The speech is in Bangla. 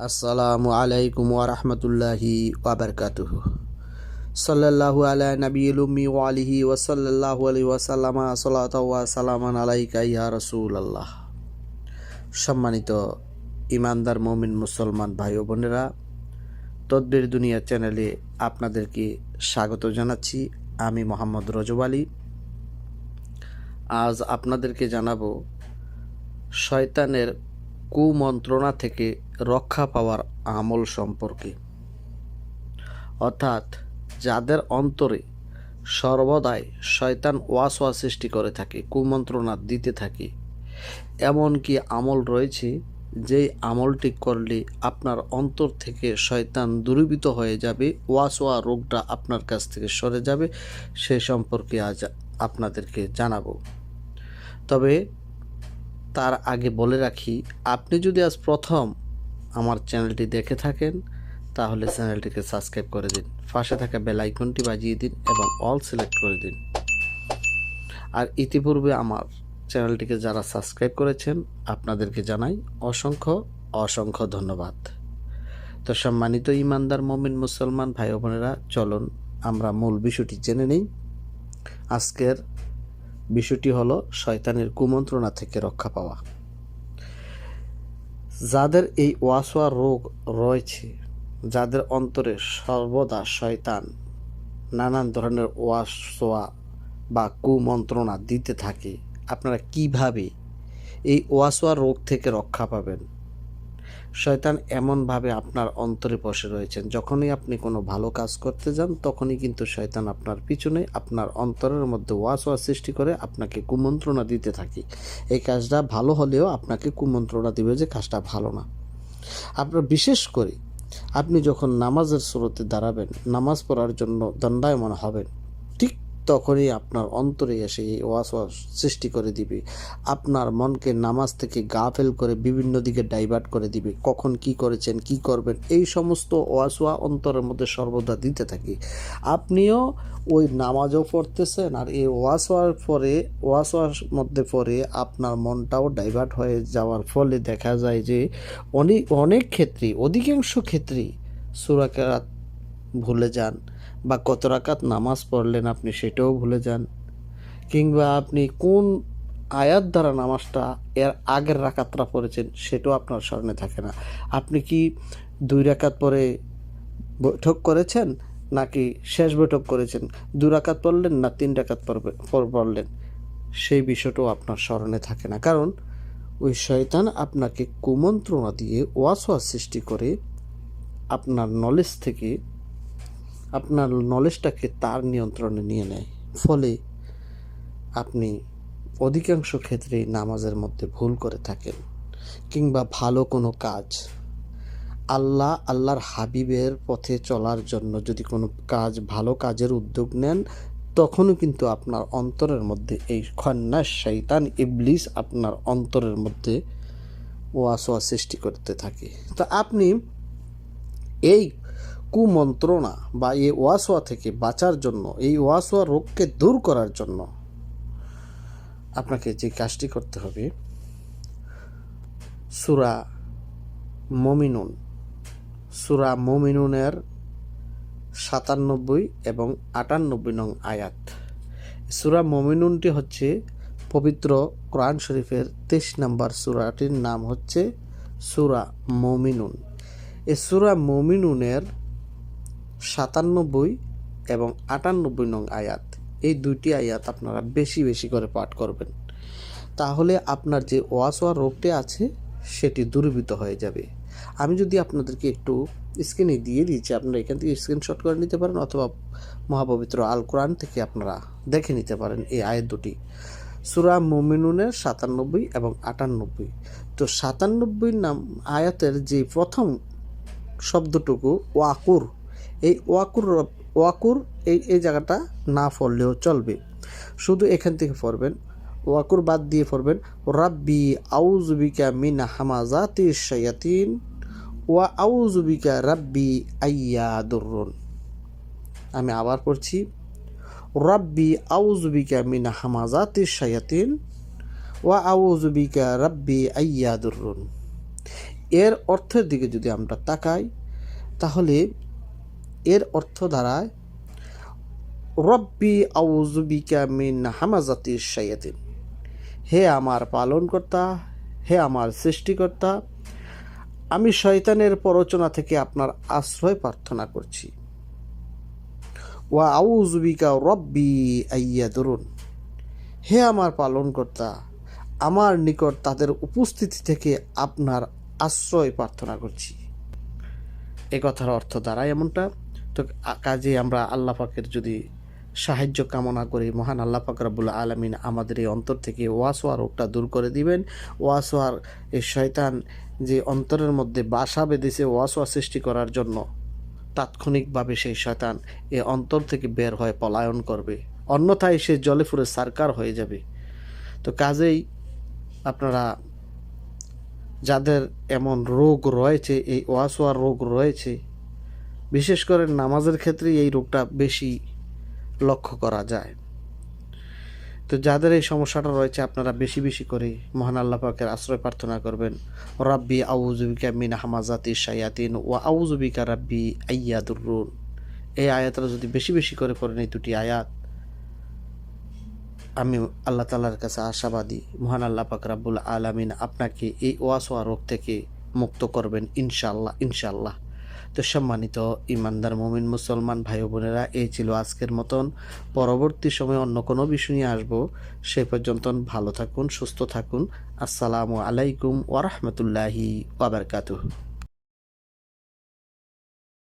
আসসালামু আলাইকুম ওরহমতুল্লাহি ওয়াবারকাতুহু সাল্লাল্লাহু আলা নবীল উম্মি ওয়া আলিহি ওয়া সাল্লাল্লাহু আলাইহি ওয়া সাল্লামা সালাতু ওয়া সালামান আলাইকা ইয়া রাসূলুল্লাহ। সম্মানিত ইমানদার মুমিন মুসলমান ভাই ও বোনেরা, তদ্বির দুনিয়া চ্যানেলে আপনাদেরকে স্বাগত জানাচ্ছি। আমি মোহাম্মদ রজব আলী। আজ আপনাদেরকে জানাব শয়তানের কুমন্ত্রণা থেকে রক্ষা পাওয়ার আমল সম্পর্কে। অর্থাৎ যাদের অন্তরে সর্বদাই শয়তান ওয়াসওয়া সৃষ্টি করে থাকে, কুমন্ত্রণা দিতে থাকে এমন কি আমল রয়েছে, যেই আমলটি করলে আপনার অন্তর থেকে শয়তান দূরীভূত হয়ে যাবে, ওয়াসওয়া রোগটা আপনার কাছ থেকে সরে যাবে, সে সম্পর্কে আজ আপনাদেরকে জানাব। তবে তার আগে বলে রাখি, আপনি যদি আজ প্রথম আমার চ্যানেলটি দেখে থাকেন, তাহলে চ্যানেলটিকে সাবস্ক্রাইব করে দিন, পাশে থাকা বেল আইকনটি বাজিয়ে দিন এবং অল সিলেক্ট করে দিন। আর ইতিপূর্বে আমার চ্যানেলটিকে যারা সাবস্ক্রাইব করেছেন, আপনাদেরকে জানাই অসংখ্য অসংখ্য ধন্যবাদ। তো সম্মানিত ইমানদার, মমিন, মুসলমান ভাই বোনেরা, চলুন আমরা মূল বিষয়টি জেনে নিই। আজকের বিষয়টি হলো শয়তানের কুমন্ত্রণা থেকে রক্ষা পাওয়া। যাদের এই ওয়াসোয়া রোগ রয়েছে, যাদের অন্তরে সর্বদা শয়তান নানান ধরনের ওয়াসোয়া বা কুমন্ত্রণা দিতে থাকে, আপনারা কীভাবে এই ওয়াসোয়া রোগ থেকে রক্ষা পাবেন? শয়তান এমনভাবে আপনার অন্তরে বসে রয়েছেন। যখনই আপনি কোনো ভালো কাজ করতে যান, তখনই কিন্তু শয়তান আপনার পিছনে, আপনার অন্তরের মধ্যে ওয়াসওয়া সৃষ্টি করে আপনাকে কুমন্ত্রণা দিতে থাকে। এই কাজটা ভালো হলেও আপনাকে কুমন্ত্রণা দিবে যে কাজটা ভালো না। আপনার বিশেষ করে আপনি যখন নামাজের স্রোতে দাঁড়াবেন, নামাজ পড়ার জন্য দণ্ডায়মান হবেন তখনই আপনার অন্তরে এসে এই ওয়াসওয়াস সৃষ্টি করে দিবে। আপনার মনকে নামাজ থেকে গাফেল করে বিভিন্ন দিকে ডাইভার্ট করে দিবে। কখন কি করেছেন, কি করবেন, এই সমস্ত ওয়াসওয়া অন্তরের মধ্যে সর্বদা দিতে থাকি। আপনিও ওই নামাজও পড়তেছেন আর এই ওয়াসওয়ার পরে, ওয়াসওয়ার মধ্যে পড়ে আপনার মনটাও ডাইভার্ট হয়ে যাওয়ার ফলে দেখা যায় যে অনেক অনেক ক্ষেত্রে অধিকাংশ ক্ষেত্রেই সুরাকেরাত ভুলে যান। বা কত রাকাত নামাজ পড়লেন আপনি সেটাও ভুলে যান। কিংবা আপনি কোন আয়াত দ্বারা নামাজটা এর আগের রাকাতটা পড়েছেন সেটাও আপনার স্মরণে থাকে না। আপনি কি দুই রাকাত পরে বৈঠক করেছেন নাকি শেষ বৈঠক করেছেন? দু রাকাত পড়লেন না তিন রাকাত পর- পড়লেন? সেই বিষয়টাও আপনার স্মরণে থাকে না। কারণ ওই শয়তান আপনাকে কুমন্ত্রণা দিয়ে ওয়াসওয়া সৃষ্টি করে আপনার নলেজ থেকে আপনার নলেজটাকে তার নিয়ন্ত্রণে নিয়ে নেয়। ফলে আপনি অধিকাংশ ক্ষেত্রেই নামাজের মধ্যে ভুল করে থাকেন কিংবা ভালো কোনো কাজ আল্লাহ আল্লাহর হাবিবের পথে চলার জন্য যদি কোনো কাজ ভালো কাজের উদ্যোগ নেন, তখনও কিন্তু আপনার অন্তরের মধ্যে এই খন্যাস শৈতান ইবলিস আপনার অন্তরের মধ্যে ওয়াসোয়া সৃষ্টি করতে থাকে। তো আপনি এই কুমন্ত্রণা বা এই ওয়াসোয়া থেকে বাঁচার জন্য, এই ওয়াসোয়া রোগকে দূর করার জন্য আপনাকে যে কাজটি করতে হবে, সুরা মমিনুন, সুরা মমিনুনের সাতানব্বই এবং আটানব্বই নং আয়াত। সুরা মমিনুনটি হচ্ছে পবিত্র কোরআন শরীফের তেইশ নম্বর সুরাটির নাম হচ্ছে সুরা মমিনুন। এ সুরা মমিনুনের সাতানব্বই এবং আটানব্বই নং আয়াত। এই দুইটি আয়াত আপনারা বেশি বেশি করে পাঠ করবেন। তাহলে আপনার যে ওয়াসওয়া রোগটি আছে, সেটি দূরীভূত হয়ে যাবে। আমি যদি আপনাদেরকে একটু স্ক্রিনে দিয়ে দিচ্ছি আপনারা এখান থেকে স্ক্রিনশট করে নিতে পারেন অথবা মহাপবিত্র আল কোরআন থেকে আপনারা দেখে নিতে পারেন এই আয়াত দুটি। সুরা মুমিনুনের সাতানব্বই এবং আটানব্বই। তো সাতানব্বই নাম আয়াতের যে প্রথম শব্দটুকু ওয়াকুর এই ওয়াকুর ওয়াকুর এই এই জায়গাটা না পড়লেও চলবে। শুধু এখান থেকে পড়বেন, ওয়াকুর বাদ দিয়ে পড়বেন, রাব্বি আউজুবিকা মিন হামাজাতি শায়াতিন ওয়া আউজুবিকা রাব্বি আইয়া দুরুন আমি আবার পড়ছি, রাব্বি আউজুবিকা মিন হামাজাতি শায়াতিন ওয়া আউজুবিকা রাব্বি আইয়া দুরুন এর অর্থের দিকে যদি আমরা তাকাই, তাহলে এর অর্থ দাঁড়ায় রব্বি আউজুবিকা মিন হামাজাতি শায়াতিন হে আমার পালনকর্তা, হে আমার সৃষ্টিকর্তা, আমি শয়তানের প্ররোচনা থেকে আপনার আশ্রয় প্রার্থনা করছি। ওয়া আউজুবিকা রব্বি আইয়া দরুন হে আমার পালনকর্তা, আমার নিকট তাদের উপস্থিতি থেকে আপনার আশ্রয় প্রার্থনা করছি। এ কথার অর্থ দাঁড়ায় এমনটা তো কাজে আমরা আল্লাহ পাকের যদি সাহায্য কামনা করি, মহান আল্লাহ পাক রাবুল আলমিন আমাদের এই অন্তর থেকে ওয়াসোয়া রোগটা দূর করে দিবেন। ওয়াসোয়ার এই শয়তান যে অন্তরের মধ্যে বাসা বেঁধেছে ওয়াসোয়া সৃষ্টি করার জন্য, তাৎক্ষণিকভাবে সেই শয়তান এ অন্তর থেকে বের হয়ে পলায়ন করবে। অন্যথায় সে জলে ফুরে সারকার হয়ে যাবে। তো কাজেই আপনারা, যাদের এমন রোগ রয়েছে, এই ওয়াসোয়ার রোগ রয়েছে বিশেষ করে নামাজের ক্ষেত্রে এই রোগটা বেশি লক্ষ্য করা যায়। তো যাদের এই সমস্যাটা রয়েছে, আপনারা বেশি বেশি করে মহান আল্লাহ পাকের আশ্রয় প্রার্থনা করবেন। রাব্বি আউজুবিকা মিন হামাজাতি শায়াতিন ও আউজুবিকা রাব্বি আইয়াদুরুন এই আয়াতটা যদি বেশি বেশি করে পড়েন, এই দুটি আয়াত, আমি আল্লাহ তালার কাছে আশাবাদী, মহান আল্লাহ পাক রাব্বুল আলামিন আপনাকে এই ওয়াসোয়া রোগ থেকে মুক্ত করবেন ইনশাল্লাহ ইনশাল্লাহ তো সম্মানিত ইমানদার মমিন মুসলমান ভাই বোনেরা, এই ছিল আজকের মতন। পরবর্তী সময়ে অন্য কোনো বিষয় নিয়ে আসব। সে পর্যন্ত ভালো থাকুন, সুস্থ থাকুন। আসসালামু আলাইকুম ওরহমতুল্লাহি ওয়াবারকাতুহ